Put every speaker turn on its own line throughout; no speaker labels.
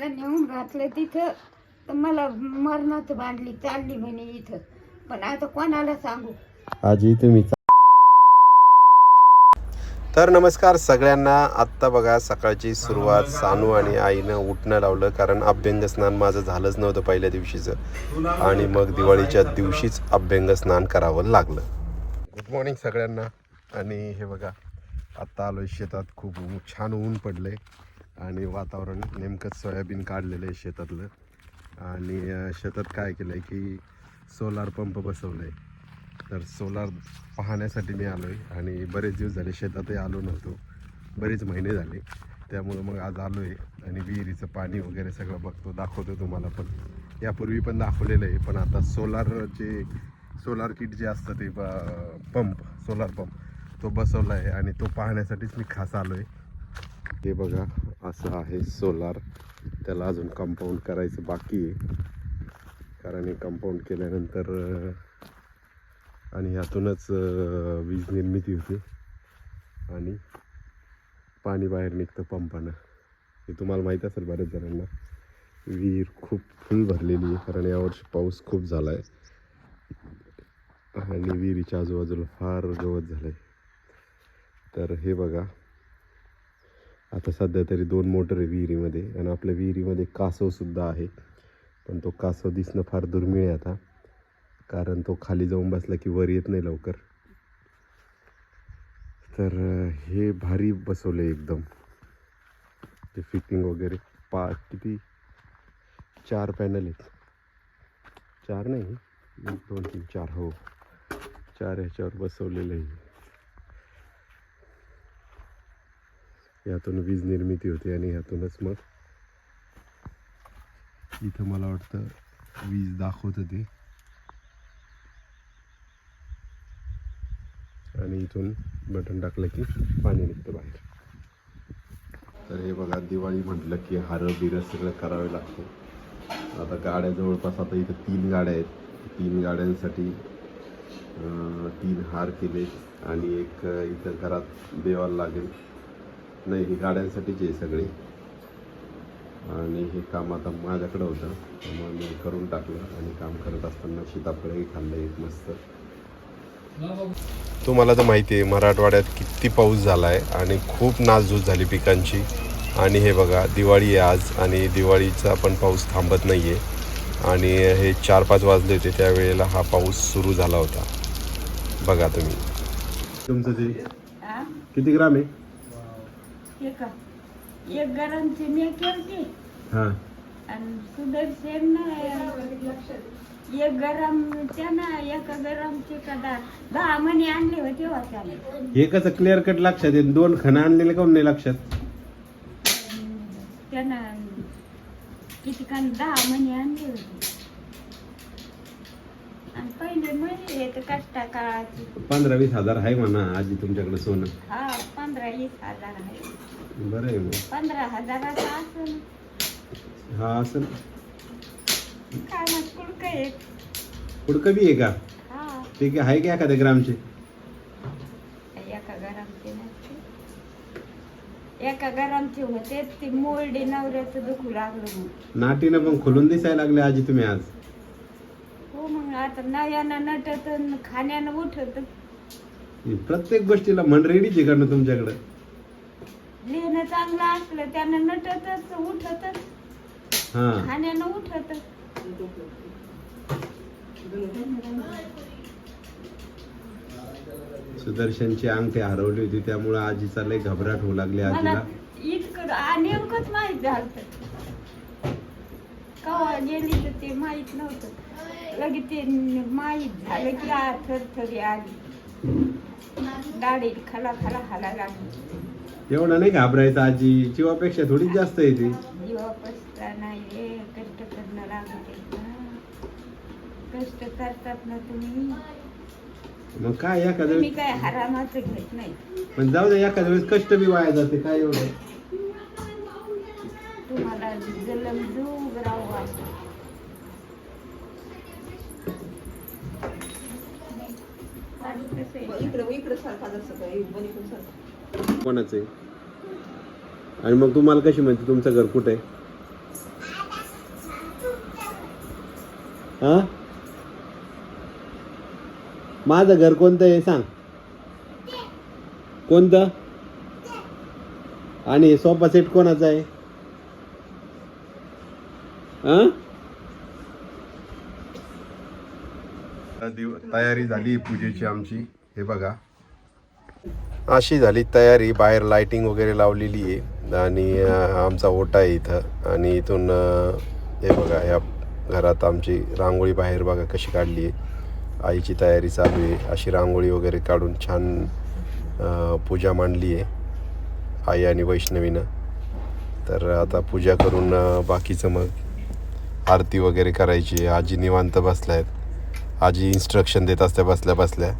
त्यांना नेऊन घातलं तिथं तर मला मरणात बांधली चालली म्हणे इथं. पण आता कोणाला सांगू?
आजी तुम्ही तर नमस्कार सगळ्यांना. आत्ता बघा सकाळची सुरुवात सानू आणि आईनं उठणं लावलं कारण अभ्यंग स्नान माझं झालंच नव्हतं पहिल्या दिवशीचं. आणि मग दिवाळीच्या दिवशीच अभ्यंग स्नान करावं लागलं. गुड मॉर्निंग सगळ्यांना. आणि हे बघा आत्ता आलो शेतात. खूप छान ऊन पडले आणि वातावरण नेमकंच सोयाबीन काढलेलं आहे शेतातलं. आणि शेतात काय केलं आहे की सोलार पंप बसवलं आहे तर सोलार पाहण्यासाठी मी आलो आहे आणि बरेच दिवस झाले शेतातही आलो नव्हतो. बरेच महिने झाले. त्यामुळं मग आज आलो आहे आणि विहिरीचं पाणी वगैरे सगळं बघतो दाखवतो तुम्हाला पण. यापूर्वी पण दाखवलेलं आहे पण आता सोलार जे सोलार किट जे असतं ते पंप सोलार पंप तो बसवला आहे आणि तो पाहण्यासाठीच मी खास आलो आहे ते बघा असं आहे सोलार त्याला अजून कंपाऊंड करायचं बाकी आहे. कारण हे कंपाऊंड केल्यानंतर आणि ह्यातूनच वीज निर्मिती होते. आणि पाणी बाहेर निघतं पंपानं. हे तुम्हाला माहीत असेल बऱ्याच जणांना विहीर खूप फुल भरलेली आहे. कारण यावर्षी पाऊस खूप झाला आहे आणि विहिरीच्या आजूबाजूला फार गवत झालं आहे तर हे बघा आता सध्या तरी दोन मोटर आहे विहिरीमध्ये आणि आपल्या विहिरीमध्ये कासवसुद्धा आहे. पण तो कासव दिसणं फार दुर्मिळ आहे आता. कारण तो खाली जाऊन बसला की वर येत नाही लवकर. तर हे भारी बसवलं एकदम. ते फिटिंग वगैरे पा किती? चार पॅनल आहेत. चार नाही दोन तीन चार हो. चार ह्याच्यावर बसवलेलं आहे. यातून वीज निर्मिती होते आणि ह्यातूनच मग इथं मला वाटतं वीज दाखवत होती आणि इथून बटन टाकलं की पाणी निघतं बाहेर. तर हे बघा दिवाळी म्हटलं की हारं बिरं सगळं करावे लागतो. आता गाड्या जवळपास आता इथं तीन गाड्या आहेत. तीन गाड्यांसाठी तीन हार केले. आणि एक इथं घरात देवाला लागेल. नाही हे गाड्यांसाठीच आहे सगळे. आणि हे काम आता माझ्याकडं होतं त्यामुळे मी करून टाकलं आणि काम करत असताना सीताफळही खाल्लं एक मस्त. तुम्हाला तर माहिती आहे मराठवाड्यात किती पाऊस झाला आहे आणि खूप नासधूस झाली पिकांची. आणि हे बघा दिवाळी आहे आज आणि दिवाळीचा पण पाऊस थांबत नाही आहे आणि हे चार पाच वाजले होते त्यावेळेला हा पाऊस सुरू झाला होता. बघा तुम्ही. तुमचं ते? किती ग्राम आहे?
एक एक गरमची मी केलती
हां
आणि सुदर्शन एक गरम ना एका गरमचे कदा दहा मणी आणले होते वाचाले
कसं क्लिअर कट लक्षात आहे दोन खणं आणलेले काऊन नाही लक्षात
त्यानं किती कान दहा मणी आणले होते आणि पहिले कष्टा काळाची
पंधरा वीस हजार आहे म्हणा आजी तुमच्याकडे सोनं.
हा पंधरा वीस हजार आहे.
बरं आहे मग.
पंधरा हजाराचा असेल
हा असं
मग कुडकं एक
पुढकं बी आहे का?
हा.
ते काय आहे का एखाद्या ग्रामचे?
एका गरमचे नसते एका गरमचे होते ती मोरडी नवऱ्याचं दुखू लागलं मग
नाटीनं पण खुलून दिसायला लागले आजी तुम्ही आज.
हो आता नव्यानं नटत अन खाण्यानं उठत.
प्रत्येक गोष्टीला मन रेडीच आहे का ना तुमच्याकडे.
लिहिणं चांगलं असलं त्यानं नटतच उठतच.
हा.
खाण्यानं उठत.
सुदर्शनची अंगठी हरवली होती त्यामुळे आजीचा लय घबराट होऊ लागली
मला
आजीला
इतकं आ, नेमकंच माहीत झालं कवा गेली तर ते माहीत नव्हतं. लगेच ते माहीत झालं की आ थरथरी आली. दाढी खला खला हाला लागली.
एवढा नाही घाबरायचं आजी? जीवापेक्षा थोडी जास्त येते
जीवा पसता नाही कष्ट करणं लागते कष्ट करतात ना तुम्ही.
मग काय एखाद्या
तुम्ही
वेळेस
काय हरामाचं घेत नाही.
पण जाऊ दे एखाद्या वेळेस कष्ट बी वाया जाते काय एवढं?
इकडे
कोणाचं आहे आणि मग तुम्हाला कशी माहिती तुमचं घर कुठे आहे हा माझं घर कोणतं आहे सांग कोणतं आणि सोफा सेट कोणाचा आहे तयारी झाली पूजेची आमची हे बघा. अशी झाली तयारी. बाहेर लाइटिंग वगैरे लावलेली आहे. आणि आमचा ओटा आहे इथं. आणि इथून हे बघा या घरात आमची रांगोळी बाहेर बघा कशी काढली आहे. आईची तयारी चालू आहे. अशी रांगोळी वगैरे काढून छान पूजा मांडली आहे. आई आणि वैष्णवीनं. तर आता पूजा करून बाकीचं मग आरती वगैरे करायची आजी निवांत बसल्या आहेत. आजी इन्स्ट्रक्शन देत असत्या बसल्या बसल्या.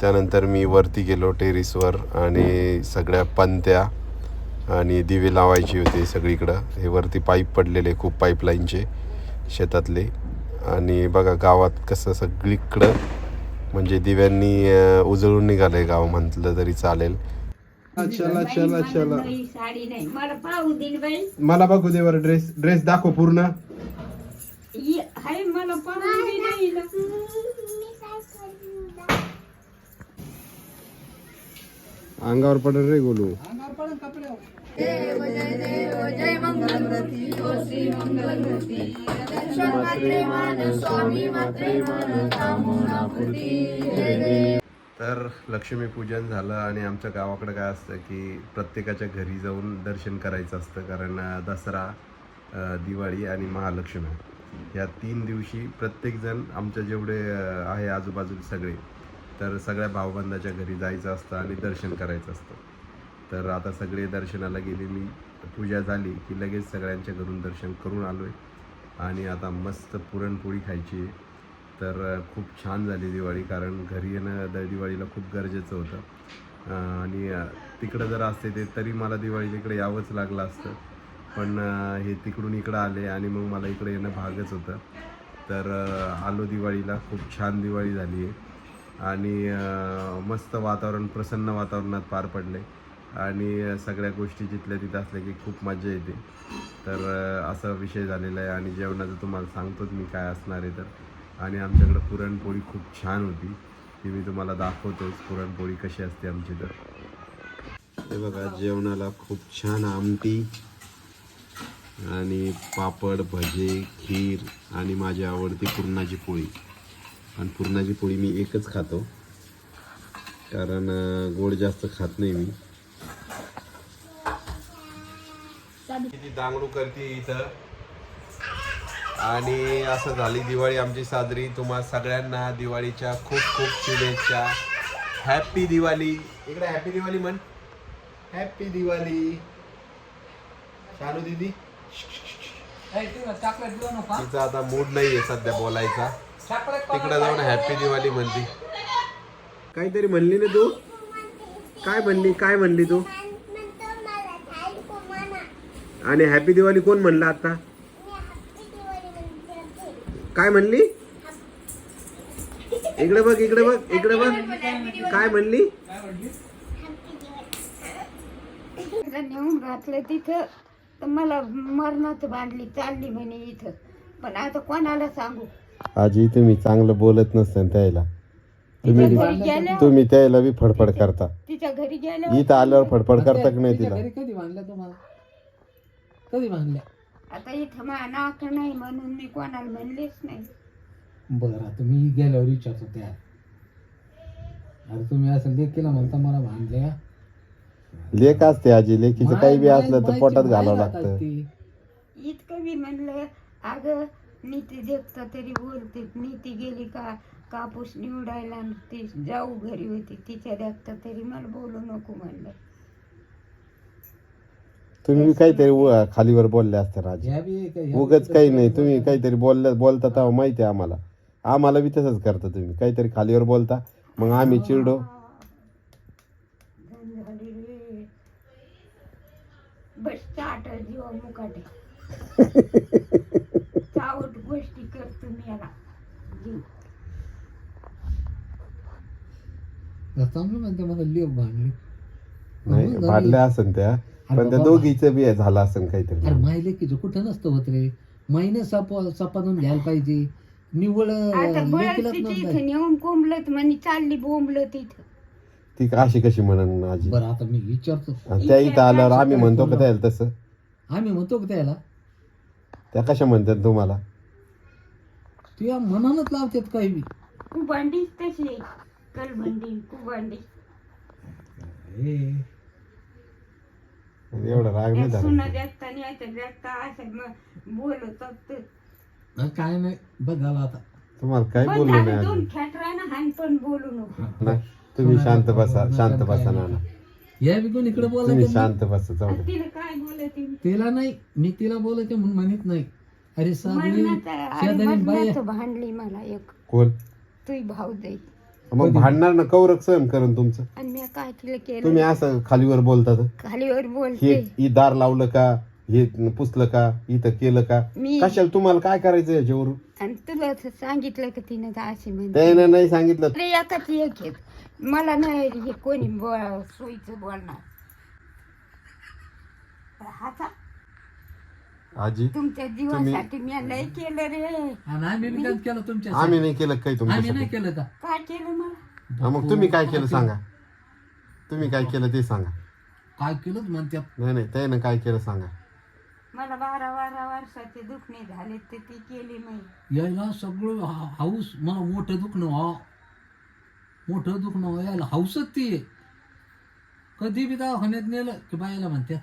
त्यानंतर मी वरती गेलो टेरिसवर आणि सगळ्या पंत्या आणि दिवे लावायची होती सगळीकडं. हे वरती पाईप पडलेले खूप पाईपलाईनचे शेतातले. आणि बघा गावात कसं सगळीकडं म्हणजे दिव्यांनी उजळून निघालंय गाव म्हटलं तरी चालेल. चला चला
मला
चला.
नवी साडी नाही मला
बघू दे बरं ड्रेस ड्रेस दाखव पूर्ण
ये- हाय मला पाहू बी नाही ना.
अंगावर पडेल रे गोलू. तर लक्ष्मीपूजन झालं आणि आमच्या गावाकडे काय असतं की प्रत्येकाच्या घरी जाऊन दर्शन करायचं असतं कारण दसरा दिवाळी आणि महालक्ष्मी. या तीन दिवशी प्रत्येकजण आमच्या जेवढे आहे आजूबाजूला सगळे तर सगळ्या भावबंधाच्या घरी जायचं असतं आणि दर्शन करायचं असतं. तर आता सगळे दर्शनाला गेले मी पूजा झाली की लगेच सगळ्यांच्या घरून दर्शन करून आलो आहे आणि आता मस्त पुरणपोळी खायची आहे. तर खूप छान झाली दिवाळी कारण घरी येणं द दिवाळीला खूप गरजेचं होतं. आणि तिकडं जर असते ते तरी मला दिवाळीला इकडे यावंच लागलं असतं. पण हे तिकडून इकडं आले आणि मग मला इकडे येणं भागच होतं. तर आलो दिवाळीला. खूप छान दिवाळी झाली आहे. आणि मस्त वातावरण प्रसन्न वातावरणात पार पडले. आणि सगळ्या गोष्टी जिथल्या तिथं असल्या की खूप मजा येते. तर असा विषय झालेला आहे आणि जेवणाचं तुम्हाला सांगतोच मी काय असणार आहे तर. आणि आमच्याकडं पुरणपोळी खूप छान होती. ती मी तुम्हाला दाखवतोच पुरणपोळी कशी असते आमची तर. हे बघा जेवणाला खूप छान आमटी आणि पापड भजे खीर आणि माझी आवडती पुरणाची पोळी. आणि पुरणाची पोळी मी एकच खातो. कारण गोड जास्त खात नाही मी. किती दांगडू करते इथं. आणि असं झाली दिवाळी आमची साजरी. तुम्हा सगळ्यांना दिवाळीच्या खूप खूप शुभेच्छा. हॅपी दिवाळी. इकडे हॅपी दिवाळी म्हण. हॅपी दिवाळी. शानू दीदी. तिचा आता मूड नाहीये सध्या बोलायचा. तिकडे जाऊन हॅपी दिवाळी म्हणली काहीतरी म्हणली ना तू? काय म्हणली? काय म्हणली तू? आणि हॅपी दिवाळी कोण म्हणलं आता? काय म्हणली? इकडे बघ इकडे बघ इकडे बघ. काय म्हणली?
नेऊन घातलं तिथं. तर मला मरणात बांधली चालली म्हणे इथं. पण आता कोणाला सांगू?
आजी तुम्ही चांगलं बोलत नसतं त्याला.
तिच्या
तुम्ही
घरी
तुम्ही त्याला बी फडफड करता.
तिच्या घरी
इथं आल्यावर फडफड करता की नाही
तिच्या
तिला?
घरी कधी तुम्हाला? कधी
आता इथं नाही म्हणून मी कोणाला म्हणलेच नाही.
बरं आता मी गेल्यावर विचारतो त्या अरे तुम्ही असं लेख केलं म्हणता मला बांधल्या
लेख असते आजी लेखीचं काही बी असलं तर पोटात घालावं लागतं.
इतकं बी म्हणलं अगं नीती देखता तरी बोलते नीती गेली का कापूस निवडायला ती जाऊ घरी होती. तिच्या देखता तरी मला बोलू नको म्हणलं.
तुम्ही काहीतरी उ- खालीवर बोलले असते राजी.
ह्या बी काय- ह्या
उगच काही नाही. तुम्ही काहीतरी बोलल्या बोलता तेव्हा माहिती आहे आम्हाला. आम्हाला बी तसंच करता तुम्ही. काहीतरी खालीवर बोलता. मग आम्ही
झाली रे. बस चाट जीवा मुकाटे. मी याला
चांगलं म्हणते मला बांधली.
नाही
हो,
भाडल्या असन त्या. पण त्या
बाबा.
दोघीचं बी झालं असन काहीतरी.
अरे माय लेकीचं कुठं नसतं होत रे. महिने सप सपादून घ्यायला पाहिजे.
आता
लेकीलाच
तिथे
नव्हतं
इथं नेऊन कोंबलत म्हणे चालली बोंबलं तिथं
ती अशी कशी म्हणन आजी?
बरं आता मी विचारतो.
आणि त्या इथं आल्यावर आम्ही म्हणतो का त्याला तसं?
आम्ही म्हणतो का त्याला?
त्या कशा म्हणतात तुम्हाला?
तुया मनानच लावतात काही बी
कुबांडीच तशी आहे. कलबंडी कुबांडी
एवढा राग नाही झाला.
सुना देखता नाही आता देखता असं मग बोलतात तर.
अं, काय नाही झालं आता.
तुम्हाला काय
पण
बोललो
झालं
नाही
दोन
आजी
खेटरानं हान पण बोलू नको.
नाही तुम्ही शांत बसा शांत बसा नाना.
या बी कोण इकडे
तुम्ही
बोलायचं
शांत बसा जाऊ
आणि
दे.
तिला काय बोलत?
तिला नाही मी तिला बोलायचे म्हणून म्हणत नाही. अरे साधी
मरणाचं
शेजारी
अरे
बाई
मरणाचं भांडली मला एक.
कोण?
तुही भाऊ जाई
मग भांडणार ना कौरक सहन करून तुमचं.
आणि मी काय तिला केलं.
तुम्ही असं खालीवर बोलतात
खालीवर
हे
बोलते.
ही दार लावलं का? हे पुसलं का? इथं केलं का?
मी
कशाला तुम्हाला काय करायचं याच्यावरून?
आणि तुला असं सांगितलं का तिनं तर अशी म्हणते.
त्यानं नाही सांगितलं.
अरे एकाच एक आहेत मला नाही हे कोणी सोयीचं बोलणार. हाचा
आजी
तुमच्या जीवासाठी मी लय केलं रे.
आणि आम्ही बी केलं तुमच्या
आम्ही नाही केलं काही
आम्ही नाही
तुमच्यासाठी
केलं का?
काय केलं मला
हा, मग तुम्ही काय केलं सांगा. तुम्ही काय केलं ते सांगा.
काय केलं म्हणत्यात
नाही नाही त्यानं काय केलं सांगा.
मला बारा बारा वर्षाचे दुखणे झाले तर ती केली नाही
यायला सगळं हा- हाऊस मला मोठं दुखणं हा मोठं दुखणं हो, यायला हाऊसच ती. कधी बी दवाखान्यात नेलं की बायला म्हणत्यात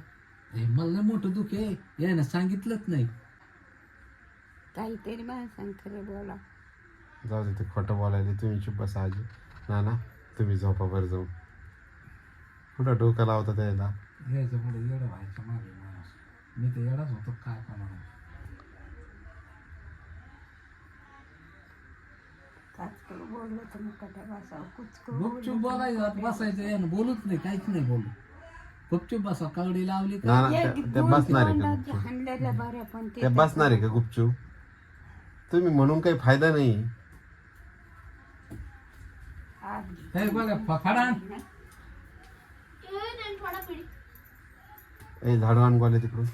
"हे मला मोठं दुख आहे. यायनं सांगितलंच नाही.
काहीतरी माणसां खरं बोला.
जाऊ दे ते खोटं बोलायला तुम्ही चुप बसा आजी. ना ना तुम्ही झोपा बरं जाऊ कुठं डोकं लावता त्याला?
यायचं पुढे येडं व्हायचं मागे माणूस. मी तर येडाच होतो काय करणार?
काचकळ बोललं तर मग कटा बसावं
गुपचूप बोलायचं बसायचं यानं बोलूच नाही काहीच नाही बोलू. गुपचूप बसा कवडी लावली का?
ना ना त्या- त्या बसणार आहे का गुपचूप?
हाणलेल्या बऱ्या पण ते
त्या बसणार आहे का गुपचूप? तुम्ही म्हणून काही फायदा नाही.
आग
हे बघा फ- फडा आण.
ए झाडू आण गोले तिकडून.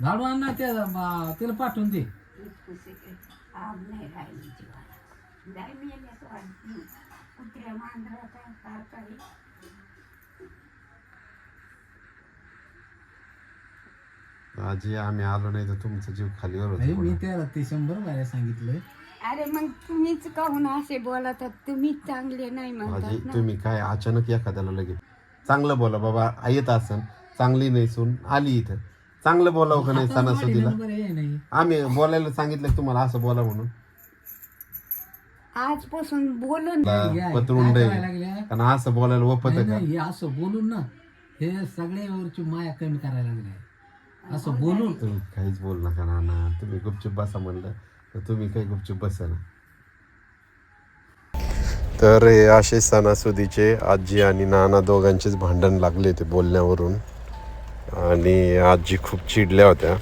झाडू आण ना त्या बा- तिला पाठवून दे.
इतकुसे आग नाही राहिली जीवाला. जाय मी कुत्र्या मांजराचा सारखा आहे.
आजी आम्ही आलो नाही तर तुमचा जीव खालीवर
नाही
होता
मी. त्याला ते शंभर बाऱ्या सांगितलंय.
अरे मग तुम्हीच काहून असे बोलतात तुम्हीच चांगले नाही
आजी
म्हणतात ना.
तुम्ही काय अचानक एखाद्याला लगेच चांगलं बोला बाबा आ- येत असन. चांगली नाही सून आली इथं. चांगलं बोलावं का नाही सणासुदीला?
वाढीनं बरं हे नाही.
आम्ही बोलायला सांगितलं की तुम्हाला असं बोला म्हणून.
आजपासून बोलून
काय
पत्रुंड.
करायला
आहे
लागल्या?
कारण असं बोलायला वपत
नाही,
का?
नाही, हे असं बोलून ना. हे सगळ्यावरची माया कमी करायला लागली असं बोलून.
तुम्ही काहीच बोल नका नाना. तुम्ही गुपचूप बसा म्हणलं तर तुम्ही काही गुपचूप बसा ना. तर हे असे सणासुदीचे आजी आणि नाना दोघांचेच भांडण लागले ते बोलण्यावरून. आणि आजी खूप चिडल्या होत्या.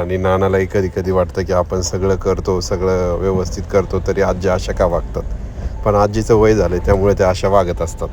आणि नानालाही कधी कधी वाटतं की आपण सगळं करतो सगळं व्यवस्थित करतो तरी आजी अशा का वागतात? पण आजीचं वय झालं त्यामुळे ते अशा वागत असतात.